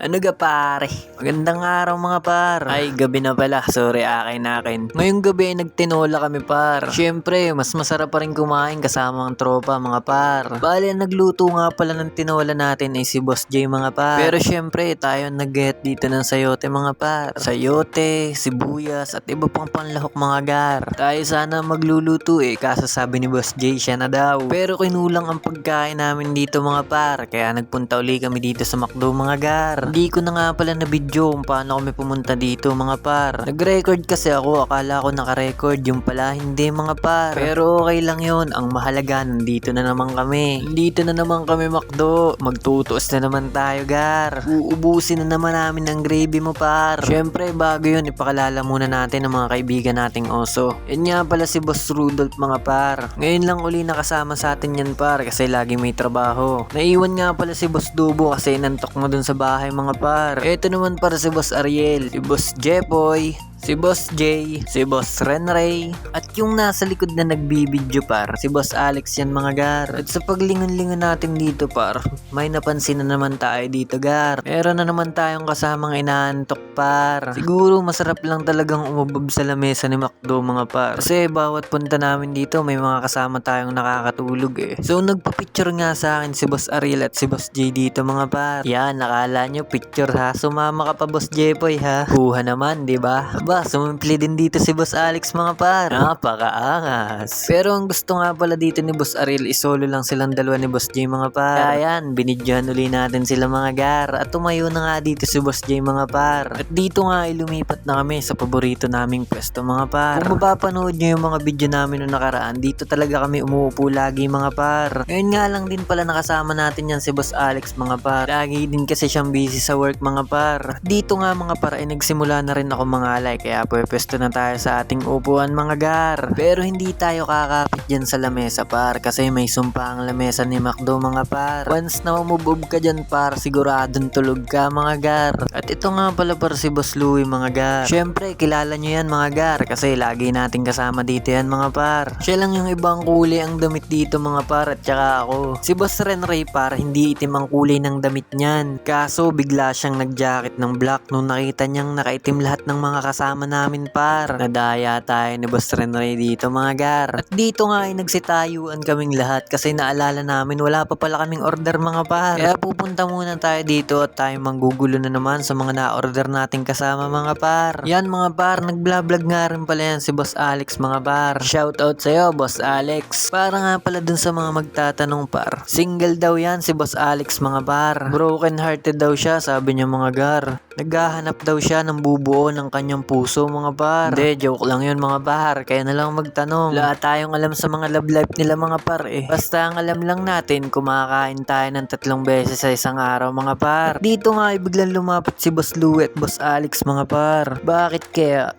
Ano ga pare? Magandang araw mga par. Ay, gabi na pala. Sorry, akin akin. Ngayong gabi ay nagtinola kami par. Siyempre, mas masarap pa rin kumain kasama ang tropa mga par. Bale, nagluto nga pala ng tinola natin ay si Boss J mga par. Pero siyempre, tayo nag-get dito ng sayote mga par. Sayote, sibuyas, at iba pang panlahok mga gar. Tayo sana magluluto eh, kaso sabi ni Boss J siya na daw. Pero kinulang ang pagkain namin dito mga par. Kaya nagpunta uli kami dito sa McDo mga gar. Hindi ko na nga pala na video kung paano kami pumunta dito mga par. Nag-record kasi ako, akala ko naka-record, yung pala hindi mga par. Pero okay lang yon ang mahalaga, nandito na naman kami. Dito na naman kami McDo, magtutuos na naman tayo gar. Uubusin na naman namin ang gravy mo par. Syempre bago yun, ipakalala muna natin ang mga kaibigan nating oso. Yan nga pala si Boss Rudolph mga par. Ngayon lang uli nakasama sa atin yan par kasi lagi may trabaho. Naiwan nga pala si Boss Dubo kasi nantok mo dun sa bahay mga par. Ito naman para si Boss Ariel, si Boss Jepoy, si Boss J, si Boss Renray, at yung nasa likod na nagbibidyo par, si Boss Alex yan mga gar. At sa paglingon-lingon natin dito par, may napansin na naman tayo dito gar. Meron na naman tayong kasamang inaantok par. Siguro masarap lang talagang umubog sa lamesa ni Macdo mga par. Kasi bawat punta namin dito may mga kasama tayong nakakatulog eh. So nagpa-picture nga sa akin si Boss Ariel at si Boss J dito mga par. Yan, nakala nyo picture ha. Sumama ka pa Boss Jepoy ha. Kuha naman, di ba? Ba, sumimple din dito si Boss Alex mga par. Napakaangas. Pero ang gusto nga pala dito ni Boss Ariel isolo lang silang dalawa ni Boss J mga par. Kaya yan, binidyohan uli natin sila mga gar. At tumayo na nga dito si Boss J mga par. At dito nga ay lumipat na kami sa paborito naming pwesto mga par. Kung mapapanood nyo yung mga video namin noong nakaraan, dito talaga kami umuupo lagi mga par. Ngayon nga lang din pala nakasama natin yan si Boss Alex mga par. Lagi din kasi siyang busy sa work mga par. At dito nga mga par ay nagsimula na rin ako mangalay kaya pwesto na tayo sa ating upuan mga gar. Pero hindi tayo kakapit dyan sa lamesa par kasi may sumpa ang lamesa ni Macdo mga par. Once na umubog ka dyan par, siguradong tulog ka mga gar. At ito nga pala par si Boss Louie mga gar. Syempre, kilala nyo yan mga gar kasi lagi nating kasama dito yan mga par. Siya lang yung ibang kulay ang damit dito mga par at saka ako. Si Boss Renray par, hindi itim ang kulay ng damit niyan. Kaso bigla siyang nag-jacket ng black nung nakita niyang nakaitim lahat ng mga kasama namin par. Nadaya tayo ni Boss Renray dito mga gar. At dito nga ay nagsitayuan kaming lahat kasi naalala namin wala pa pala kaming order mga par. Kaya pupunta muna tayo dito at tayo manggugulo na naman sa mga na-order nating kasama mga par. Yan mga par, nag-vlog nga rin pala yan si Boss Alex mga par. Shoutout sa'yo Boss Alex. Para nga pala dun sa mga magtatanong par. Single daw yan si Boss Alex mga par. Broken hearted daw siya sabi niya mga gar. Naghahanap daw siya ng bubuo ng kanyang puso mga par. Hindi, joke lang yun mga par. Kaya na lang magtanong. Wala tayong alam sa mga love life nila mga par eh. Basta ang alam lang natin, kumakain tayo ng tatlong beses sa isang araw mga par. Dito nga ay biglang lumapit si Boss Louie at Boss Alex mga par. Bakit kaya?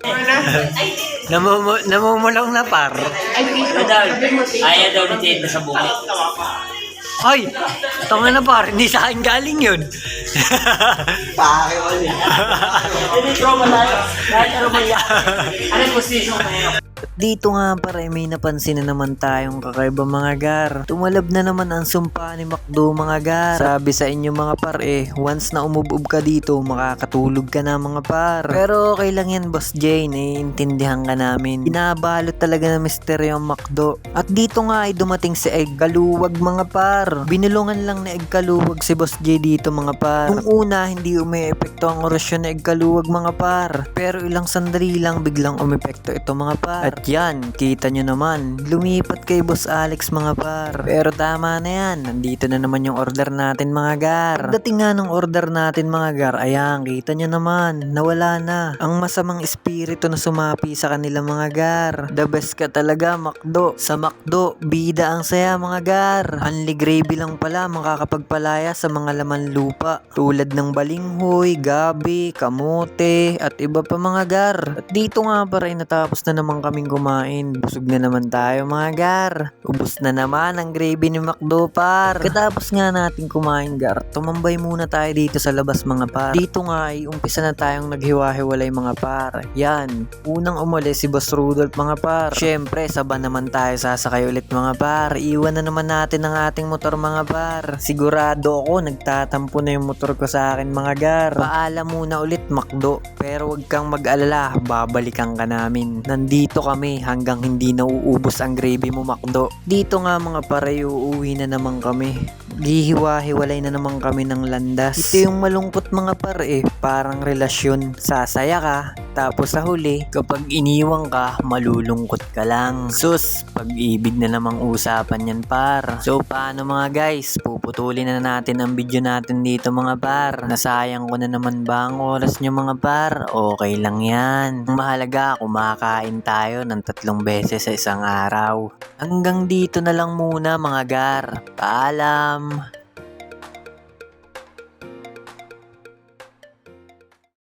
Namumu namumulong na par. Ano daw? Ayaw daw ni Jade sa bukit. Ay! Tanga na par, hindi sa akin galing yun. Hindi, bro, malayo. Kahit ano man yan. Ano yung position mo? Dito nga pare may napansin na naman tayong kakaiba mga gar. Tumalab na naman ang sumpa ni Macdo mga gar. Sabi sa inyo mga par eh, once na umubub ka dito, makakatulog ka na mga par. Pero okay lang yan Boss Jay, naiintindihan ka namin. Binabalot talaga ng misteryo ang Macdo. At dito nga ay dumating si Egg Kaluwag mga par. Binulungan lang ni Egg Kaluwag si Boss Jay dito mga par. Nung una, hindi umi-epekto ang orasyon ni Egg Kaluwag mga par. Pero ilang sandali lang biglang umepekto ito mga par. At yan, kita nyo naman, lumipat kay Boss Alex mga par. Pero tama na yan, nandito na naman yung order natin mga gar. Pagdating nga ng order natin mga gar, ayan, kita nyo naman, nawala na. Ang masamang espiritu na sumapi sa kanila mga gar. The best ka talaga, Makdo. Sa Makdo, bida ang saya mga gar. Only gravy lang pala makakapagpalaya sa mga laman lupa. Tulad ng balinghoy, gabi, kamote, at iba pa mga gar. At dito nga pa rin natapos na naman kaming kumain. Busog na naman tayo mga gar. Ubus na naman ang gravy ni Macdo par. Katapos nga natin kumain gar, tumambay muna tayo dito sa labas mga par. Dito nga ay umpisa na tayong naghiwa-hiwalay mga par. Yan, unang umalis si Boss Rudolph mga par. Syempre, saba naman tayo sasakay ulit mga par. Iwan na naman natin ang ating motor mga par. Sigurado ako nagtatampo na yung motor ko sa akin mga gar. Paalam muna ulit Macdo. Pero wag kang mag-alala, babalikan ka namin. Nandito kami hanggang hindi nauubos ang gravy mo Macdo. Dito nga mga pare, uuwi na naman kami. Gihiwa-hiwalay na naman kami ng landas. Ito yung malungkot mga pare, parang relasyon. Sasaya ka, tapos sa huli, kapag iniwang ka, malulungkot ka lang. Sus, pag-ibig na namang usapan yan par. So paano mga guys, puputulin na natin ang video natin dito mga par. Nasayang ko na naman ba ang oras nyo mga par? Okay lang yan. Mahalaga, kumakain tayo ng tatlong beses sa isang araw. Hanggang dito na lang muna mga gar. Paalam! um